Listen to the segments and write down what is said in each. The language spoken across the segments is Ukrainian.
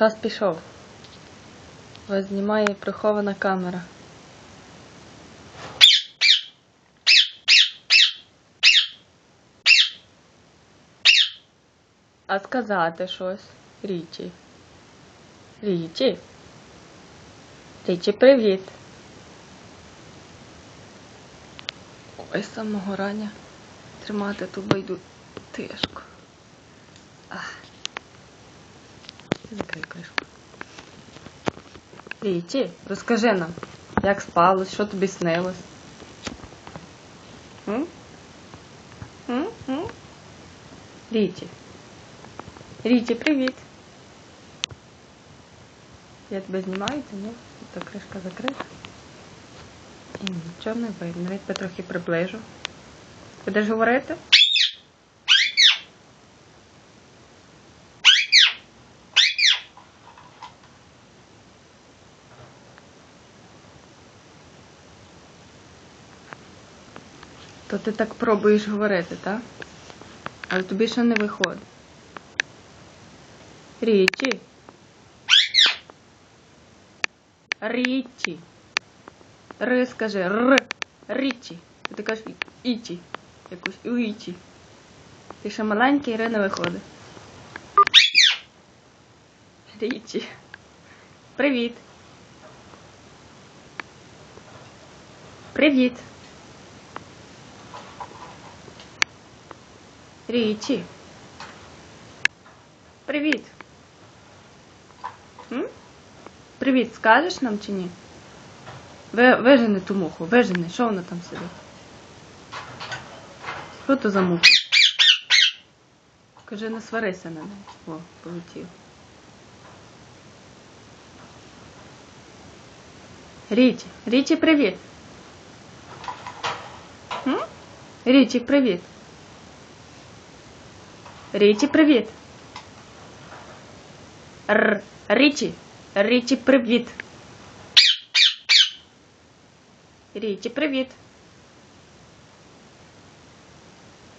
Час пішов. Вас знімає прихована камера. А сказати щось? Річі. Річі. Річі, привіт. Ой, з самого рання тримати ту байду тишку. Ах. Закрий кришку. Річі, розкажи нам, як спалось, що тобі снилось? М? М? М? Річі. Річі, привіт. Я тебе знімаю, та ні? Та кришка закрита. І нічого не видно. Я тебе трохи приближу. Будеш говорити? То ти так пробуєш говорити, так? Але тобі ще не виходить. Річі. Річі. Р скажи Р. Річі. А Ти кажеш Ічі. Якусь Уічі. Ти ще маленький, не виходить. Річі. Привіт. Привіт. Річі. Привіт. М? Привіт, скажеш нам чи ні? Ви, ту муху, вижени, що вона там сидить? Що то за муха? Кажи, не сварися на неї. О, полетів. Річі, Річі, привіт. М? Річі, привіт. Річі, привіт. Р. Річі. Річі, привіт. Річі, привіт.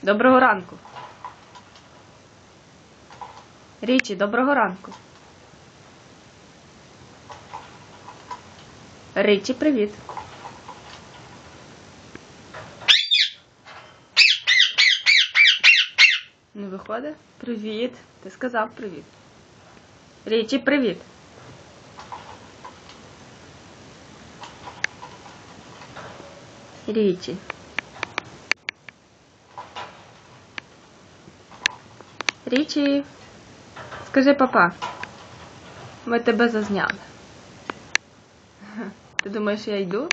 Доброго ранку. Річі, доброго ранку. Річі, привіт. Не виходить? Привіт. Ти сказав привіт. Річі, привіт. Річі. Річі. Скажи папа. Ми тебе зазняли. Ти думаєш, я йду?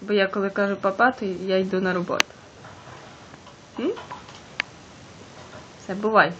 Бо я коли кажу папа, то я йду на роботу. М? Все, бувай.